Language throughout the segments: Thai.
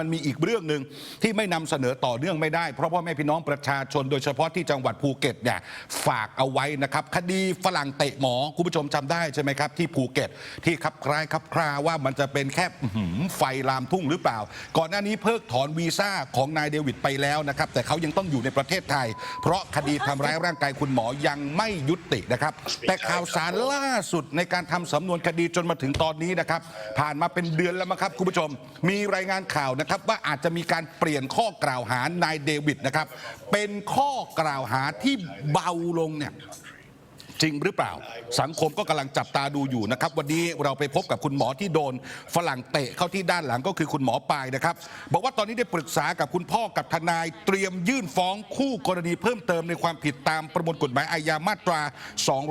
มันมีอีกเรื่องหนึ่งที่ไม่นำเสนอต่อเนื่องไม่ได้ เพราะพ่อแม่พี่น้องประชาชน โดยเฉพาะที่จังหวัดภูเก็ตเนี่ยฝากเอาไว้นะครับ คดีฝรั่งเตะหมอคุณผู้ชมจำได้ใช่ไหมครับที่ภูเก็ตที่คับคล้ายคับคลาว่ามันจะเป็นแค่ไฟลามทุ่งหรือเปล่า ก่อนหน้านี้เพิกถอนวีซ่าของนายเดวิดไปแล้วนะครับแต่เขายังต้องอยู่ในประเทศไทย เพราะคดีทำร้ายร่างกายคุณหมอยังไม่ยุตินะครับ แต่ข่าวสารล่าสุดในการทำสำนวนคดีจนมาถึงตอนนี้นะครับ ผ่านมาเป็นเดือนแล้วมั้งครับคุณผู้ชม มีรายงานข่าวนะครับว่าอาจจะมีการเปลี่ยนข้อกล่าวหานายเดวิดนะครับเป็นข้อกล่าวหาที่เบาลงเนี่ย จริงหรือเปล่า สังคมก็กำลังจับตาดูอยู่นะครับ วันนี้เราไปพบกับคุณหมอที่โดน ฝรั่งเตะเข้าที่ด้านหลังก็คือคุณหมอปายนะครับ บอกว่าตอนนี้ได้ปรึกษากับคุณพ่อกับทนายเตรียมยื่นฟ้องคู่กรณีเพิ่มเติมในความผิดตามประมวลกฎหมายอาญามาตรา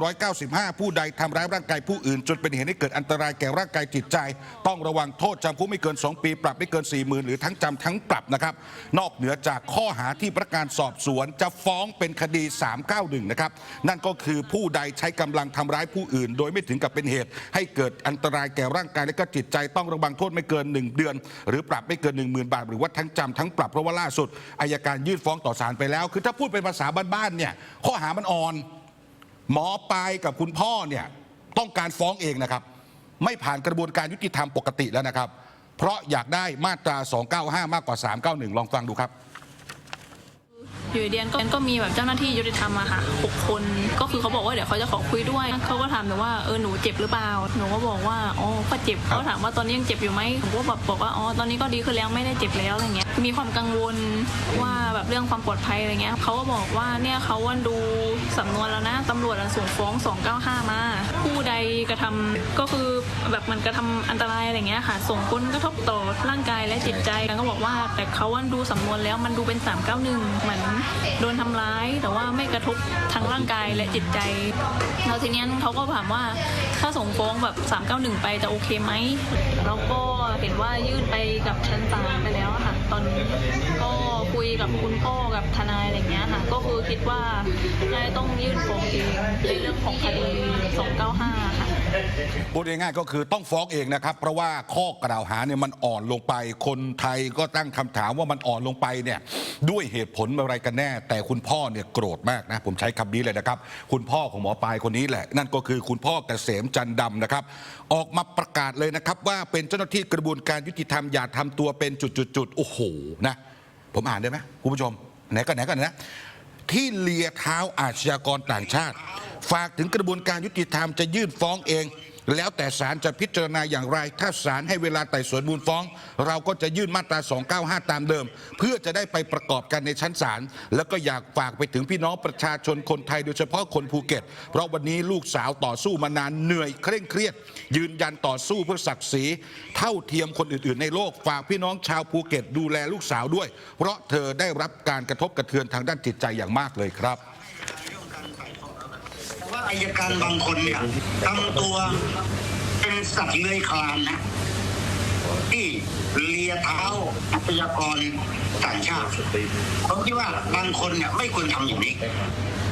295 ผู้ใดทำร้ายร่างกายผู้อื่น จนเป็นเหตุให้เกิดอันตรายแก่ร่างกายจิตใจ ต้องระวังโทษจำคุกไม่เกิน 2 ปีปรับไม่เกิน 4 0,000 หรือทั้งจำทั้งปรับนะครับนอกเหนือจากข้อหาที่พนักงานสอบสวนจะฟ้องเป็นคดี 391 นะครับนั่นก็คือผู้ใดใช้กำลังทำร้ายผู้อื่น โดยไม่ถึงกับเป็นเหตุ ให้เกิดอันตรายแก่ร่างกายและก็จิตใจต้องระวังโทษไม่เกิน 1 เดือน หรือปรับไม่เกิน 1 0,000 บาท หรือว่าทั้งจำทั้งปรับเพราะว่าล่าสุดอายการยื่นฟ้องต่อศาลไปแล้ว คือถ้าพูดเป็นภาษาบ้านๆเนี่ยข้อหามันอ่อน หมอปลายกับคุณพ่อเนี่ยต้องการฟ้องเองนะครับ ไม่ผ่านกระบวนการยุติธรรมปกติแล้วนะครับ เพราะอยากได้มาตรา 295 มากกว่า 391 ลองฟังดูครับ อยู่ดีๆก็ก็มีแบบเจ้าหน้าที่ยุติธรรมอะค่ะหกคน ก็คือเขาบอกว่าเดี๋ยวเขาจะขอคุยด้วยเขาก็ถามหนูว่าเออหนูเจ็บหรือเปล่าหนูก็บอกว่าอ๋อก็เจ็บเขาถามว่าตอนนี้ยังเจ็บอยู่ไหมผมก็แบบบอกว่าอ๋อตอนนี้ก็ดีขึ้นแล้วไม่ได้เจ็บแล้วอะไรเงี้ยมีความกังวลว่าแบบเรื่องความปลอดภัยอะไรเงี้ยเขาก็บอกว่าเนี่ยเขาวันดูสำนวนแล้วนะตำรวจอะส่งฟ้อง 295 มาผู้ใดกระทำก็คือแบบมันกระทำอันตรายอะไรเงี้ยค่ะ ส่งผลกระทบต่อร่างกายและจิตใจแล้วก็บอกว่า แต่เขาวันดูสำนวนแล้วมันดูเป็น 391เหมือนโดนทำร้าย แต่ว่าไม่กระทบทางร่างกายและจิตใจแล้วทีนี้เขาก็ถามว่าถ้าส่งฟ้องแบบ 391 ไปจะโอเคไหมเราก็เห็นว่ายื่นไปกับชั้นศาลไปแล้วค่ะ ตอนนี้ก็คุยกับคุณพ่อกับทนายอะไรเงี้ยค่ะ ก็คือคิดว่าน่าจะต้องยื่นฟ้องเองในเรื่องของคดี 295 พูดง่ายๆก็คือต้องฟ้องเองนะครับ เพราะว่าข้อกล่าวหาเนี่ยมันอ่อนลงไป คนไทยก็ตั้งคำถามว่ามันอ่อนลงไปเนี่ยด้วยเหตุผลอะไรกันแน่ แต่คุณพ่อเนี่ยโกรธมากนะ ผมใช้คำนี้เลยนะครับ คุณพ่อของหมอปลายคนนี้แหละ นั่นก็คือคุณพ่อเกษมจันดำนะครับ ออกมาประกาศเลยนะครับ ว่าเป็นเจ้าหน้าที่กระบวนการยุติธรรมอย่าทำตัวเป็นจุดๆๆโอ้โหนะผมอ่านได้ไหมคุณผู้ชมไหนก็ไหนก็นะ ที่เลียเท้าอาชญากรต่างชาติ ฝากถึงกระบวนการยุติธรรมจะยื่นฟ้องเองแล้วแต่ศาลจะพิจารณาอย่างไร ถ้าศาลให้เวลาไต่สวนมูลฟ้อง เราก็จะยื่นมาตรา 295 ตามเดิม เพื่อจะได้ไปประกอบกันในชั้นศาล แล้วก็อยากฝากไปถึงพี่น้องประชาชนคนไทยโดยเฉพาะคนภูเก็ต เพราะวันนี้ลูกสาวต่อสู้มานานเหนื่อยเคร่งเครียด ยืนยันต่อสู้เพื่อศักดิ์ศรีเท่าเทียมคนอื่นๆ ในโลก ฝากพี่น้องชาวภูเก็ตดูแลลูกสาวด้วย เพราะเธอได้รับการกระทบกระเทือนทางด้านจิตใจอย่างมากเลยครับ อายการบางคนเนี่ยทำตัวเป็นสัตว์เลื้อยคลานนะที่เลียเท้าทรัพยากรต่างชาติผมคิดว่าบางคนเนี่ยไม่ควรทำอย่างนี้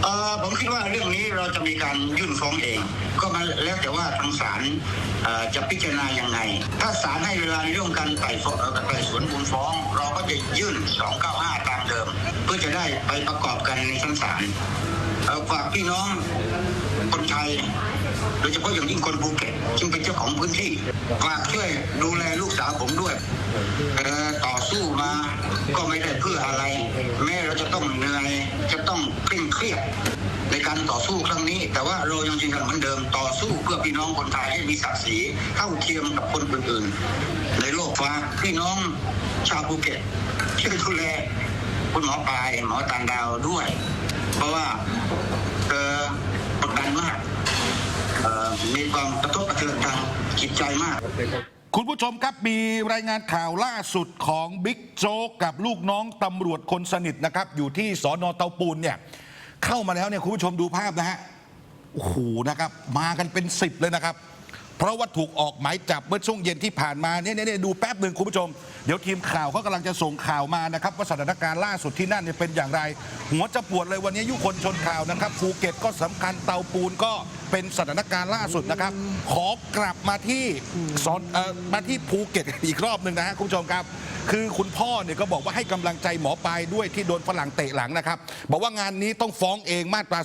เออผมคิดว่าเรื่องนี้เราจะมีการยื่นฟ้องเอง ก็มาแล้วแต่ว่าทางศาลจะพิจารณายังไง ถ้าศาลให้เวลาในเรื่องการไต่ฟ้องไต่สวนมูลฟ้อง เราก็จะยื่น 295 ตามเดิม เพื่อจะได้ไปประกอบกันในชั้นศาล ฝากพี่น้องคนไทยโดยเฉพาะอย่างยิ่งคนภูเก็ตซึ่งเป็นเจ้าของพื้นที่ฝากช่วยดูแลลูกสาวผมด้วยเออต่อสู้มาก็ไม่ได้เพื่ออะไร แม้เราจะต้องเหนื่อยจะต้องเคร่งเครียดในการต่อสู้ครั้งนี้ แต่ว่าเรายังยืนยันเหมือนเดิมต่อสู้เพื่อพี่น้องคนไทยให้มีศักดิ์ศรีเท่าเทียมกับคนอื่นๆในโลกฝาพี่น้องชาวภูเก็ตช่วยดูแลคุณหมอปลายหมอตางดาวด้วย เพราะว่าเออกดดันมากมีความกระทบกระเทือนทางจิตใจมาก คุณผู้ชมครับมีรายงานข่าวล่าสุดของบิ๊กโจ๊กกับลูกน้องตำรวจคนสนิทนะครับ อยู่ที่สอนอเตาปูนเนี่ยเข้ามาแล้วเนี่ยคุณผู้ชมดูภาพนะฮะโอ้โหนะครับ มากันเป็นสิบเลยนะครับ เพราะว่าถูกออกหมายจับเมื่อช่วงเย็นที่ผ่านมาเนี่ยเนี่ยเนี่ยดูแป๊บหนึ่งคุณผู้ชม เดี๋ยวทีมข่าวเขากำลังจะส่งข่าวมานะครับ ว่าสถานการณ์ล่าสุดที่นั่นเนี่ยเป็นอย่างไร หัวจะปวดเลยวันนี้ยุคนชนข่าวนะครับภูเก็ตก็สำคัญเตาปูนก็เป็นสถานการณ์ล่าสุดนะครับ ขอกลับมาที่สอนเอ่อมาที่ภูเก็ตอีกรอบหนึ่งนะฮะคุณผู้ชมครับ คือคุณพ่อเนี่ยก็บอกว่าให้กำลังใจหมอปลายด้วยที่โดนฝรั่งเตะหลังนะครับ บอกว่างานนี้ต้องฟ้องเองมาตรา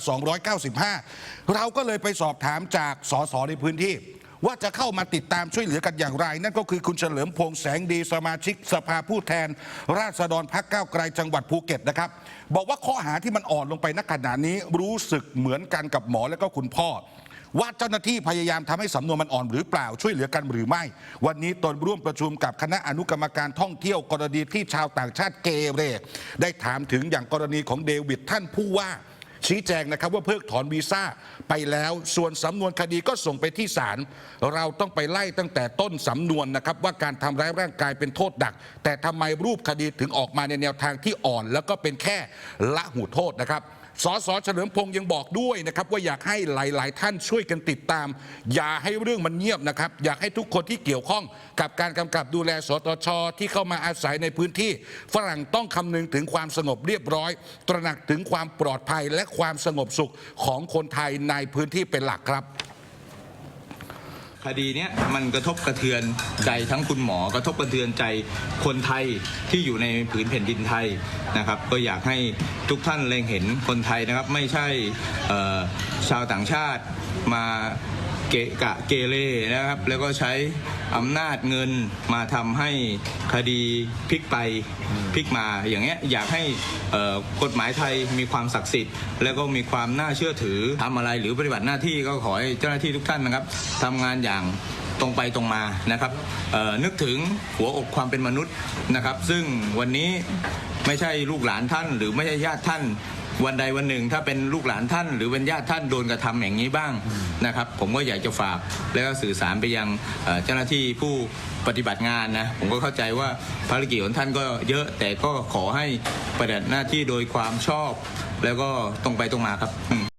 295 เราก็เลยไปสอบถามจากสสในพื้นที่ ว่าจะเข้ามาติดตามช่วยเหลือกันอย่างไร นั่นก็คือคุณเฉลิมพงษ์แสงดีสมาชิกสภาผู้แทน ราษฎรพักก้าวไกลจังหวัดภูเก็ตนะครับ บอกว่าข้อหาที่มันอ่อนลงไปนักขณะนี้รู้สึกเหมือนกันกับหมอและก็คุณพ่อว่าเจ้าหน้าที่พยายามทำให้สำนวนมันอ่อนหรือเปล่าช่วยเหลือกันหรือไม่ วันนี้ตนร่วมประชุมกับคณะอนุกรรมการท่องเที่ยวกรณีที่ชาวต่างชาติเกเร ได้ถามถึงอย่างกรณีของเดวิดท่านผู้ว่า ชี้แจงนะครับว่าเพิกถอนวีซ่าไปแล้วส่วนสำนวนคดีก็ส่งไปที่ศาลเราต้องไปไล่ตั้งแต่ต้นสำนวนนะครับว่าการทำร้ายร่างกายเป็นโทษดัก แต่ทำไมรูปคดีถึงออกมาในแนวทางที่อ่อน แล้วก็เป็นแค่ละหูโทษนะครับสสเฉลิมพงษ์ยังบอกด้วยนะครับว่าอยากให้หลาย ๆ ท่านช่วยกันติดตาม อย่าให้เรื่องมันเงียบนะครับ อยากให้ทุกคนที่เกี่ยวข้องกับการกำกับดูแลสตชที่เข้ามาอาศัยในพื้นที่ ฝรั่งต้องคำนึงถึงความสงบเรียบร้อย ตระหนักถึงความปลอดภัยและความสงบสุขของคนไทยในพื้นที่เป็นหลักครับคดีนี้มันกระทบกระเทือนใจทั้งคุณหมอกระทบกระเทือนใจคนไทยที่อยู่ในผืนแผ่นดินไทยนะครับ ก็อยากให้ทุกท่านเล็งเห็นคนไทยนะครับ ไม่ใช่ชาวต่างชาติมาเกะกะเกเรนะครับ แล้วก็ใช้ อำนาจเงินมาทำให้คดีพลิกไปพลิกมาอย่างเงี้ยอยากให้เอ่อกฎหมายไทยมีความศักดิ์สิทธิ์ แล้วก็มีความน่าเชื่อถือทำอะไรหรือปฏิบัติหน้าที่ก็ขอให้เจ้าหน้าที่ทุกท่านนะครับทำงานอย่างตรงไปตรงมานะครับนึกถึงหัวอกความเป็นมนุษย์นะครับ ซึ่งวันนี้ไม่ใช่ลูกหลานท่าน หรือไม่ใช่ญาติท่าน วันใดวันหนึ่ง ถ้าเป็นลูกหลานท่าน หรือเป็นญาติท่านโดนกระทำอย่างนี้บ้างนะครับ ผมก็อยากจะฝากแล้วก็สื่อสารไปยังเจ้าหน้าที่ผู้ปฏิบัติงานนะผมก็เข้าใจว่าภารกิจของท่านก็เยอะแต่ก็ขอให้ปฏิบัติหน้าที่โดยความชอบ แล้วก็ตรงไปตรงมาครับ